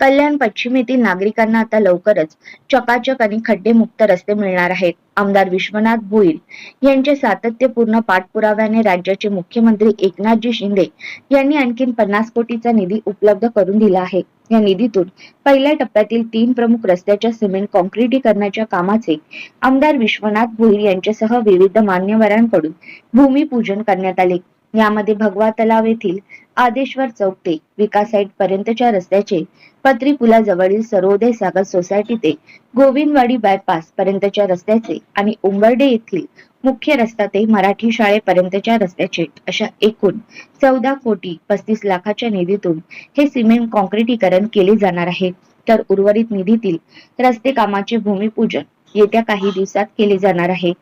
कल्याण पश्चिम येथील नागरिकांना आता लवकरच चकाचक आणि खड्डेमुक्त रस्ते मिळणार आहेत. आमदार विश्वनाथ भोईर यांच्या सातत्यपूर्ण पाठपुराव्याने राज्याचे मुख्यमंत्री एकनाथजी शिंदे यांनी आणखीन पन्नास कोटीचा निधी उपलब्ध करून दिला आहे. या निधीतून पहिल्या टप्प्यातील तीन प्रमुख रस्त्याच्या सिमेंट कॉन्क्रिटीकरणाच्या कामाचे आमदार विश्वनाथ भोईर यांच्यासह विविध मान्यवरांकडून भूमिपूजन करण्यात आले. यामध्ये भगवा तलाव येथील आदेश्वर चौक ते विकास साईट पर्यंतच्या रस्त्याचे पत्री पुलाजवळील सरोदय सागर सोसायटी ते गोविंदवाडी बायपास पर्यंतच्या रस्त्याचे आणि उंबर्डे येथील मुख्य रस्ता ते मराठी शाळेपर्यंतच्या रस्त्याचे अशा एकूण चौदा कोटी पस्तीस लाखाच्या निधीतून हे सिमेंट कॉन्क्रिटीकरण केले जाणार आहे. तर उर्वरित निधीतील रस्ते कामाचे भूमिपूजन येत्या काही दिवसात केले जाणार आहे.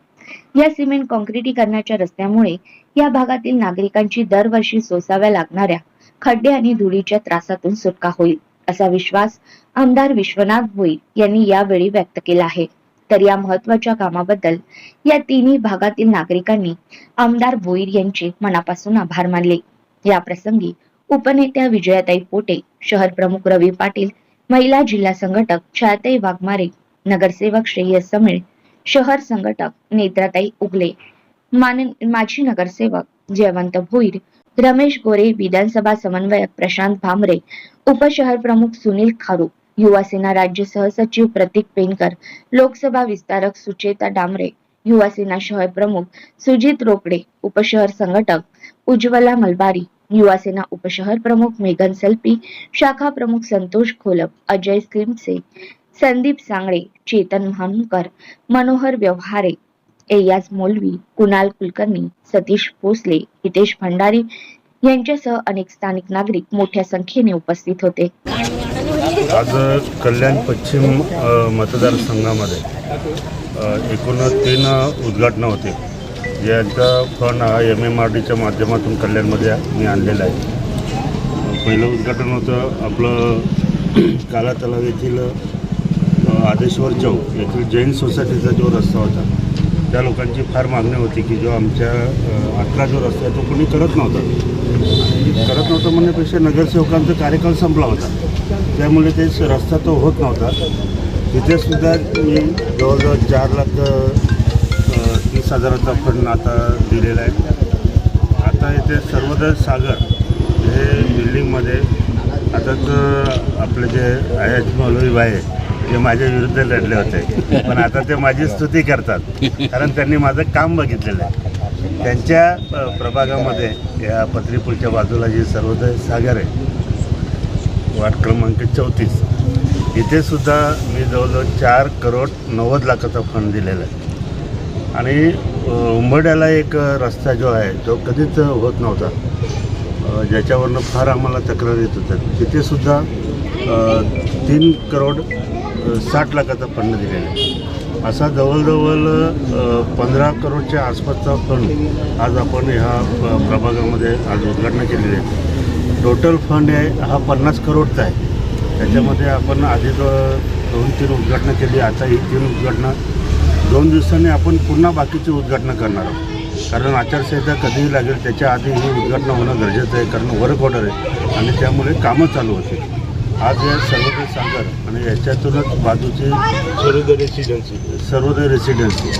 या सिमेंट कॉन्क्रिटीकरणाच्या रस्त्यामुळे या भागातील नागरिकांची दरवर्षी सोसाव्या लागणाऱ्या खड्डे आणि धुळीच्या त्रासातून सुटका होईल असा विश्वास आमदार विश्वनाथ भोई यांनी यावेळी व्यक्त केला आहे. तर या महत्त्वाच्या कामाबद्दल या तिन्ही भागातील नागरिकांनी आमदार भोईर यांचे मनापासून आभार मानले. या प्रसंगी उपनेत्या विजयाताई पोटे शहर प्रमुख रवी पाटील महिला जिल्हा संघटक छायाताई वाघमारे नगरसेवक श्रेयस समिळ शहर संघटक नेत्राताई उगले. माजी नगरसेवक जयवंत भोईर रमेश गोरे विधानसभा समन्वयक प्रशांत भामरे उपशहर प्रमुख सुनील खारू युवा सेना राज्य सहसचिव प्रतीक पेनकर लोकसभा विस्तारक सुचेता डांबरे युवा सेना शहर प्रमुख सुजित रोकडे उपशहर संघटक उज्ज्वला मलबारी युवा सेना उपशहर प्रमुख मेघन सल्पी शाखा प्रमुख संतोष खोलप अजय स्किमसे संदीप सांगळे चेतन म्हानकर मनोहर व्यवहारे एयाज मौलवी कुणाल कुलकर्णी सतीश भोसले हितेश भंडारी यांच्यासह अनेक स्थानिक नागरिक मोठ्या संख्येने उपस्थित होते. आज कल्याण पश्चिम मतदारसंघामध्ये एकूण तीन उद्घाटनं होते. यांचा फंड हा एम एम आर डीच्या माध्यमातून कल्याणमध्ये मी आणलेला आहे. पहिलं उद्घाटन होतं आपलं काला तलाव येथील आदेश्वर चौक येथील जैन सोसायटीचा जो रस्ता होता त्या लोकांची फार मागणी होती की जो आमच्या आतला जो रस्ता आहे तो कोणी करत नव्हता. आणि करत नव्हतं म्हणण्यापेक्षा नगरसेवकांचा कार्यकाळ संपला होता. त्यामुळे ते स- रस्ता तो होत नव्हता. तिथेसुद्धा मी जवळजवळ चार लाख तीस हजाराचा फंड आता दिलेला आहे. आता इथे सर्वोदय सागर हे बिल्डिंगमध्ये आता आपले जे आय मौलवी भाई आहे, जे माझ्या विरुद्ध लढले होते. पण आता ते माझी स्तुती करतात. कारण त्यांनी माझं काम बघितलेलं आहे. त्यांच्या प्रभागामध्ये या पत्रीपूरच्या बाजूला जे सर्वोदय सागर आहे वार्ड क्रमांक चौतीस इथे सुद्धा मी जवळजवळ चार करोड नव्वद लाखाचा फंड दिलेला आहे. आणि उंबड्याला एक रस्ता जो आहे तो कधीच होत नव्हता. ज्याच्यावरनं फार आम्हाला तक्रार येत होत्या. तिथेसुद्धा तीन करोड साठ लाखाचा फंड दिलेला आहे. असा जवळजवळ पंधरा करोडच्या आसपासचा फंड आज आपण ह्या प्रभागामध्ये आज उद्घाटन केलेली आहे. टोटल फंड आहे हा पन्नास करोडचा आहे. त्याच्यामध्ये आपण आधी दोन तीन उद्घाटनं केली आता ही तीन उद्घाटनं. दोन दिवसांनी आपण पुन्हा बाकीची उद्घाटनं करणार आहोत. कारण आचारसंहिता कधीही लागेल त्याच्या आधी ही उद्घाटनं होणं गरजेचं आहे कारण वर्क ऑर्डर आहे. आणि त्यामुळे कामं चालू होते आज या सर्वोदय सागर आणि याच्यातूनच बाजूची सर्वोदय रेसिडेन्सी सर्वोदय रेसिडेन्सी